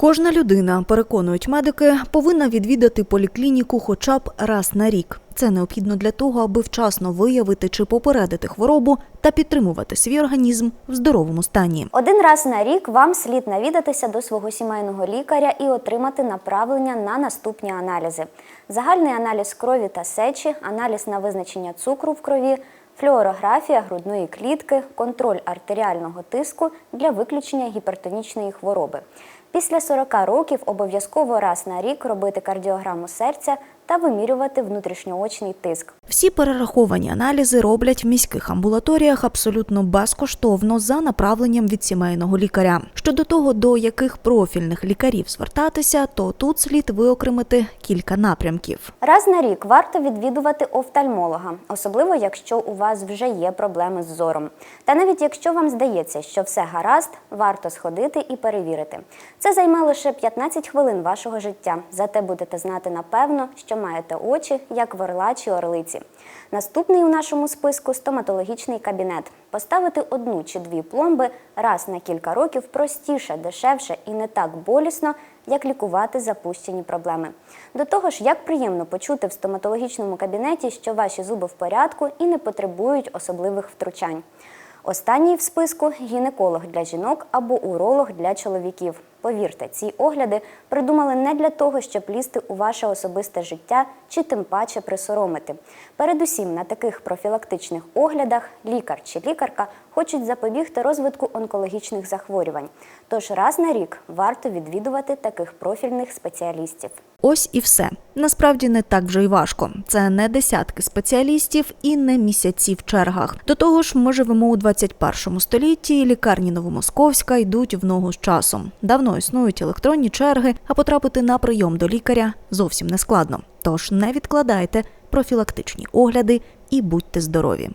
Кожна людина, переконують медики, повинна відвідати поліклініку хоча б раз на рік. Це необхідно для того, аби вчасно виявити чи попередити хворобу та підтримувати свій організм в здоровому стані. Один раз на рік вам слід навідатися до свого сімейного лікаря і отримати направлення на наступні аналізи: загальний аналіз крові та сечі, аналіз на визначення цукру в крові, флюорографія грудної клітки, контроль артеріального тиску для виключення гіпертонічної хвороби. Після 40 років обов'язково раз на рік робити кардіограму серця та вимірювати внутрішньоочний тиск. Всі перераховані аналізи роблять в міських амбулаторіях абсолютно безкоштовно за направленням від сімейного лікаря. Щодо того, до яких профільних лікарів звертатися, то тут слід виокремити кілька напрямків. Раз на рік варто відвідувати офтальмолога, особливо якщо у вас вже є проблеми з зором. Та навіть якщо вам здається, що все гаразд, варто сходити і перевірити. Це займе лише 15 хвилин вашого життя. Зате будете знати напевно, що маєте очі, як в орла чи орлиці. Наступний у нашому списку стоматологічний кабінет. Поставити одну чи дві пломби раз на кілька років простіше, дешевше і не так болісно, як лікувати запущені проблеми. До того ж, як приємно почути в стоматологічному кабінеті, що ваші зуби в порядку і не потребують особливих втручань. Останній в списку гінеколог для жінок або уролог для чоловіків. Повірте, ці огляди придумали не для того, щоб лізти у ваше особисте життя чи тим паче присоромити. Передусім, на таких профілактичних оглядах лікар чи лікарка хочуть запобігти розвитку онкологічних захворювань. Тож раз на рік варто відвідувати таких профільних спеціалістів. Ось і все. Насправді не так вже й важко. Це не десятки спеціалістів і не місяці в чергах. До того ж, ми живемо у 21 столітті. і Лікарні Новомосковська йдуть в ногу з часом. Давно існують електронні черги, а потрапити на прийом до лікаря зовсім не складно. Тож не відкладайте профілактичні огляди і будьте здорові.